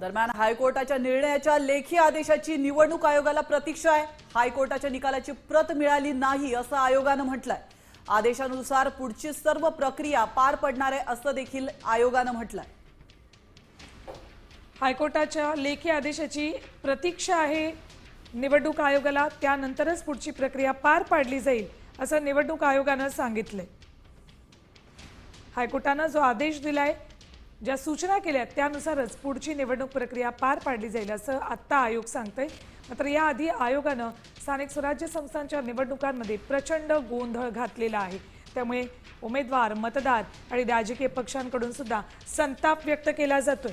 दरम्यान हायकोर्टाच्या निर्णयाच्या लेखी आदेशाची निवडणूक आयोगाला प्रतीक्षा आहे. हायकोर्टाच्या निकालाची प्रत मिळाली नाही असं आयोगानं म्हटलंय. आदेशानुसार पुढची सर्व प्रक्रिया पार पडणार आहे असं देखील आयोगानं म्हटलंय. हायकोर्टाच्या लेखी आदेशाची प्रतीक्षा आहे. निवडणूक आयोगाला त्यानंतरच पुढची प्रक्रिया पार पाडली जाईल असं निवडणूक आयोगानं सांगितलंय. हायकोर्टानं जो आदेश दिलाय ज्या सूचना केल्या त्यानुसारच पुढची निवडणूक प्रक्रिया पार पाडली जाईल असं आत्ता आयोग सांगतंय. मात्र याआधी आयोगानं स्थानिक स्वराज्य संस्थांच्या निवडणुकांमध्ये प्रचंड गोंधळ घातलेला आहे. त्यामुळे उमेदवार मतदार आणि राजकीय पक्षांकडून सुद्धा संताप व्यक्त केला जातोय.